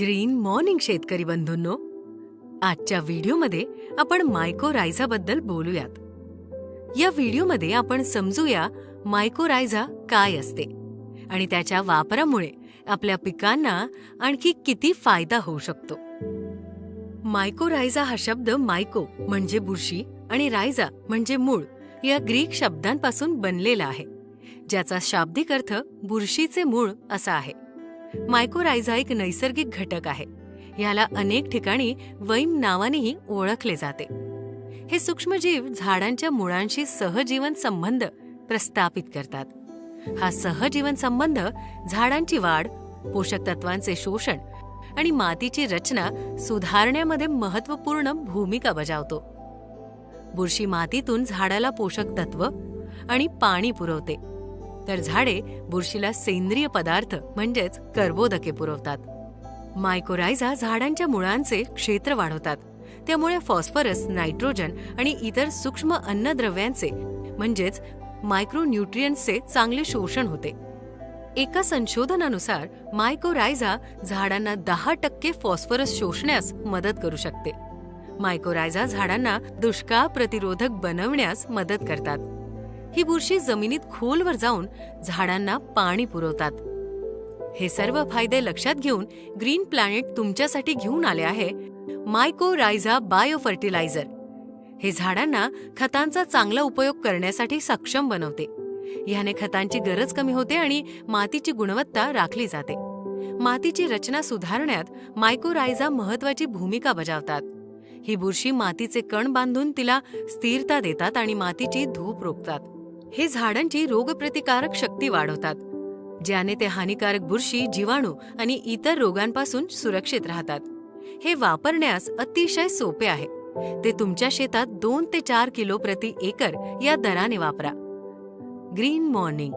Green morning शेतकरी बंधूंनो आजच्या व्हिडिओमध्ये आपण मायकोरायझाबद्दल बोलूयात. या व्हिडिओमध्ये आपण समजूया मायकोरायझा काय असते आणि त्याच्या वापरामुळे आपल्या पिकांना आणखी किती फायदा होऊ शकतो. मायकोरायझा हा शब्द मायको म्हणजे बुरशी आणि रायझा म्हणजे मूळ या ग्रीक शब्दांपासून बनलेला आहे ज्याचा शाब्दिक अर्थ बुरशीचे मूळ असा आहे. मायकोरायझा एक नैसर्गिक घटक आहे. याला अनेक ठिकाणी वैम नावानेही ओळखले जाते. हे सूक्ष्मजीव झाडांच्या मुळांशी सहजीवन संबंध प्रस्थापित करतात. हा सहजीवन संबंध झाडांची वाढ पोषक तत्वांचे शोषण आणि मातीची रचना सुधारण्यामध्ये महत्त्वपूर्ण भूमिका बजावतो. बुरशी मातीतून झाडाला पोषक तत्व आणि पाणी पुरवते. तर झाडे बुरशीला सेंद्रिय पदार्थ म्हणजेच कर्बोदके पुरवतात. मायकोरायझा झाडांच्या मुळांचे क्षेत्र वाढवतात. त्यामुळे फॉस्फरस नायट्रोजन आणि इतर सूक्ष्म अन्नद्रव्यांचे म्हणजेच मायक्रोन्यूट्रियन्सचे चांगले शोषण होते. एका संशोधनानुसार मायकोरायझा झाडांना दहा टक्के फॉस्फरस शोषण्यास मदत करू शकते. मायकोरायझा झाडांना दुष्काळ प्रतिरोधक बनवण्यास मदत करतात. ही बुरशी जमिनीत खोलवर जाऊन झाडांना पाणी पुरवतात. हे सर्व फायदे लक्षात घेऊन ग्रीन प्लॅनेट तुमच्यासाठी घेऊन आले आहे मायकोरायझा बायो फर्टिलायझर हे झाडांना खतांचा चांगला उपयोग करण्यासाठी सक्षम बनवते. ह्याने खतांची गरज कमी होते आणि मातीची गुणवत्ता राखली जाते. मातीची रचना सुधारण्यात मायकोरायझा महत्वाची भूमिका बजावतात. ही बुरशी मातीचे कण बांधून तिला स्थिरता देतात आणि मातीची धूप रोखतात. हे झाडांची रोगप्रतिकारक शक्ती वाढवतात ज्याने ते हानिकारक बुरशी जीवाणू आणि इतर रोगांपासून सुरक्षित राहतात. हे वापरण्यास अतिशय सोपे आहे. ते तुमच्या शेतात दोन ते चार किलो प्रति एकर या दराने वापरा. Green morning.